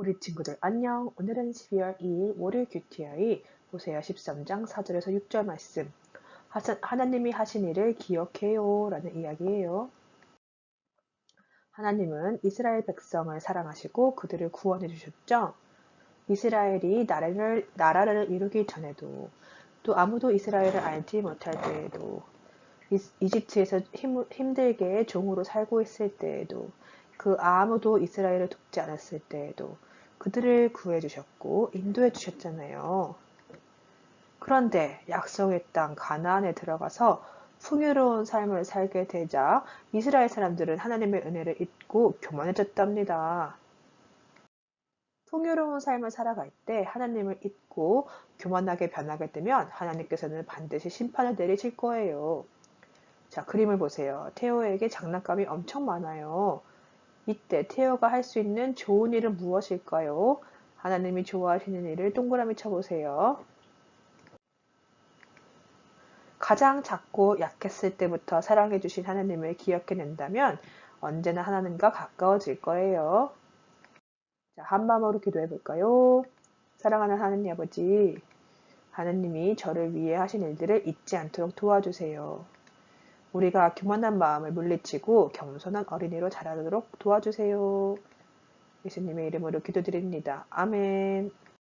우리 친구들 안녕. 오늘은 12월 2일 월요일 큐티아이 보세요. 13장 4절에서 6절 말씀. 하나님이 하신 일을 기억해요 라는 이야기예요. 하나님은 이스라엘 백성을 사랑하시고 그들을 구원해 주셨죠. 이스라엘이 나라를, 나라를 이루기 전에도 또 아무도 이스라엘을 알지 못할 때에도 이집트에서 힘, 힘들게 종으로 살고 있을 때에도 그 아무도 이스라엘을 돕지 않았을 때에도 그들을 구해 주셨고 인도해 주셨잖아요. 그런데 약속의 땅 가나안에 들어가서 풍요로운 삶을 살게 되자 이스라엘 사람들은 하나님의 은혜를 잊고 교만해졌답니다. 풍요로운 삶을 살아갈 때 하나님을 잊고 교만하게 변하게 되면 하나님께서는 반드시 심판을 내리실 거예요. 자, 그림을 보세요. 테오에게 장난감이 엄청 많아요. 이때 테오가 할 수 있는 좋은 일은 무엇일까요? 하나님이 좋아하시는 일을 동그라미 쳐보세요. 가장 작고 약했을 때부터 사랑해 주신 하나님을 기억해낸다면 언제나 하나님과 가까워질 거예요. 자, 한 마음으로 기도해 볼까요? 사랑하는 하나님 아버지, 하나님이 저를 위해 하신 일들을 잊지 않도록 도와주세요. 우리가 교만한 마음을 물리치고 겸손한 어린이로 자라도록 도와주세요. 예수님의 이름으로 기도드립니다. 아멘.